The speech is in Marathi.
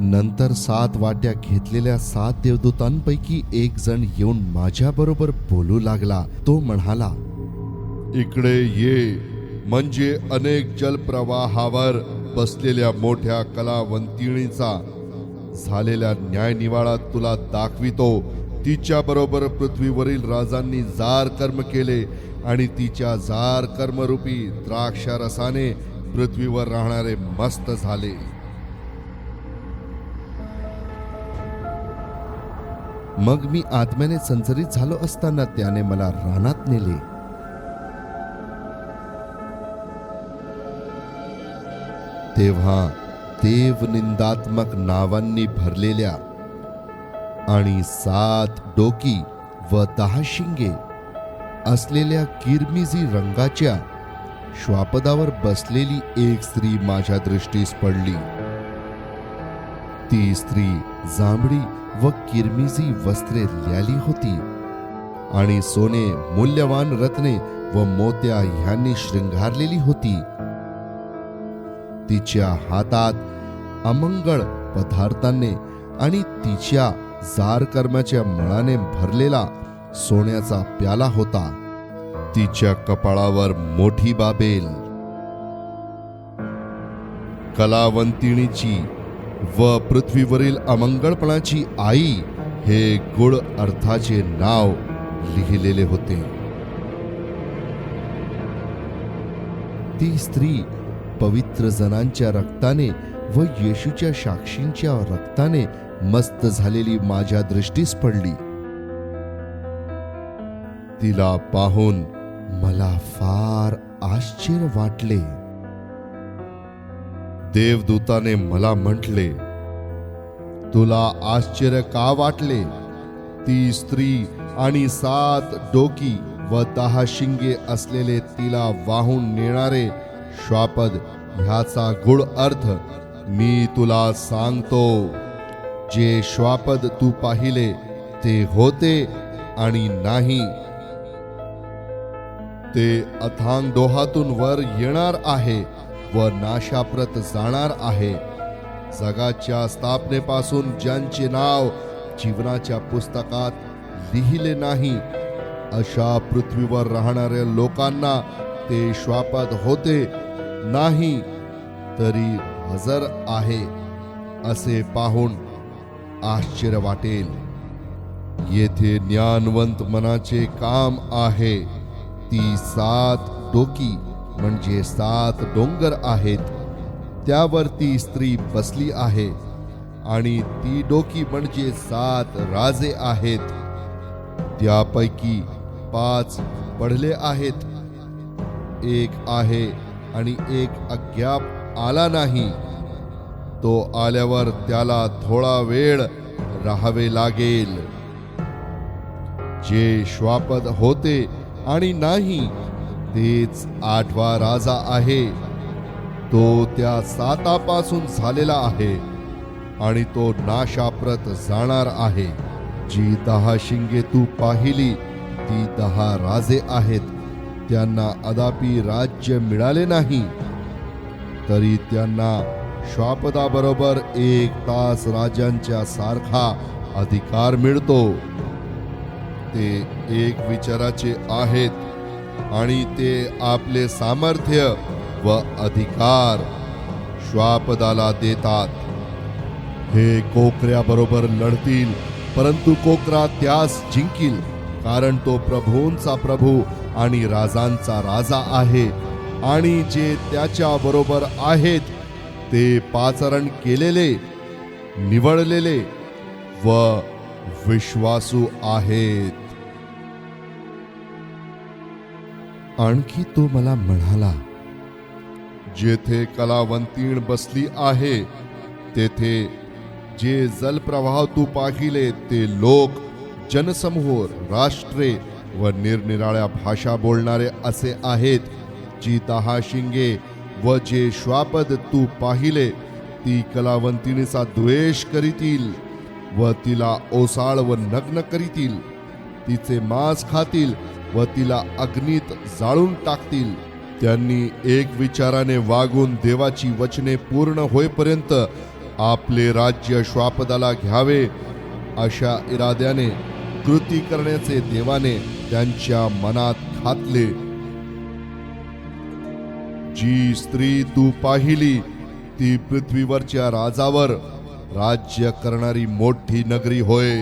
नंतर सात वाट्या घेतलेल्या सात देवदूतांपैकी एक जण येऊन माझ्याबरोबर बोलू लागला. तो म्हणाला इकडे ये. म्हणजे अनेक जलप्रवाहावर बसलेल्या मोठ्या कलावंतिणीचा झालेला न्यायनिवाळा तुला दाखवितो. तिच्या बरोबर पृथ्वीवरील राजांनी जार कर्म केले आणि तिच्या जार कर्मरूपी द्राक्षारसाने पृथ्वीवर राहणारे मस्त झाले. मग मी आत्म्याने संचरित झालो असताना त्याने मला रानात नेले. तेव्हा देव निंदात्मक नावांनी भरलेल्या आणि सात डोकी व दहा शिंगे असलेल्या किरमिजी रंगाच्या श्वापदावर बसलेली एक स्त्री माझ्या दृष्टीस पडली. ती स्त्री जांभळी व किरमिजी वस्त्रे ल्याली होती. आणि सोने मूल्यवान रत्ने व मोत्या ह्यांनी शृंगारलेली होती. तिच्या हातात अमंगळ पदार्थांनी आणि तिच्या जार कर्माच्या मळाने भरलेला सोन्याचा प्याला होता. तिच्या कपाळावर मोठी बाबेल. कलावंतिणीची व पृथ्वीवरील अमंगळपणाची आई हे गुळ अर्थाचे नाव लिहिलेले होते. ती स्त्री पवित्र जनांच्या रक्ताने व येशूच्या साक्षींच्या रक्ताने मस्त झालेली माझ्या दृष्टीस पडली. तिला पाहून मला फार आश्चर्य वाटले. देवदूताने मला म्हटले तुला आश्चर्य का वाटले? ती स्त्री आणि सात डोकी व दहा शिंगे असलेले तिला वाहून नेणारे श्वापद ह्याचा गुळ अर्थ मी तुला सांगतो. जे श्वापद तू पाहिले ते होते आणि नाही. ते अथांग डोहातून वर येणार आहे. व नाशाप्रत जाणार आहे. जगाच्या स्थापनेपासून ज्यांचे नाव जीवनाच्या पुस्तकात लिहिले नाही अशा पृथ्वीवर राहणाऱ्या लोकांना ते श्वापद होते नाही तरी हजर आहे असे पाहून आश्चर्य वाटेल. येथे ज्ञानवंत मनाचे काम आहे ती सात डोकी म्हणजे सात डोंगर आहेत. त्यावर ती स्त्री बसली आहे आणि ती डोकी म्हणजे सात राजे आहेत. त्यापैकी पाच पडले आहेत. एक आहे आणि एक अज्ञाप आला नाही. तो आल्यावर त्याला थोडा वेळ राहावे लागेल. जे श्वापद होते आणि नाही तेच आठवा राजा आहे. तो त्या सातापासून झालेला आहे आणि तो नाशाप्रत जाणार आहे. जी दहा शिंगे तू पाहिली ती दहा राजे आहेत. त्यांना अदापी राज्य मिळाले नाही. तरी त्यांना श्वापदाबरोबर एक तास राजांच्या सारखा अधिकार मिळतो. ते एक विचाराचे आहेत. आणि ते आपले सामर्थ्य व अधिकार श्वापदाला देतात. हे कोकऱ्याबरोबर लढतील परंतु कोकरा त्यास जिंकील कारण तो प्रभूंचा प्रभू आणि राजांचा राजा आहे. आणि जे त्याच्या बरोबर आहेत ते पाचरण केलेले निवडलेले व विश्वासू आहेत. आणखी तो मला म्हणाला जेथे कलावंतीण बसली आहे तेथे जे जलप्रवाह तू पाहिले ते लोक जनसमूह राष्ट्रे व निरनिराळ्या भाषा बोलणारे असे आहेत जी दहा शिंगे व जे श्वापद तू पाहिले ती कलावंतिणीचा द्वेष करीतील व तिला ओसाळ व नग्न करीतील. तिचे मांस खातील व तिला अग्नीत जाळून टाकतील. त्यांनी एक विचाराने वागून देवाची वचने पूर्ण होईपर्यंत आपले राज्य श्वापदाला घ्यावे अशा इराद्याने कृती करण्याचे देवाने त्यांच्या मनात घातले. जी स्त्री तू पाहिली ती पृथ्वीवरच्या राजावर राज्य करणारी मोठी नगरी होय.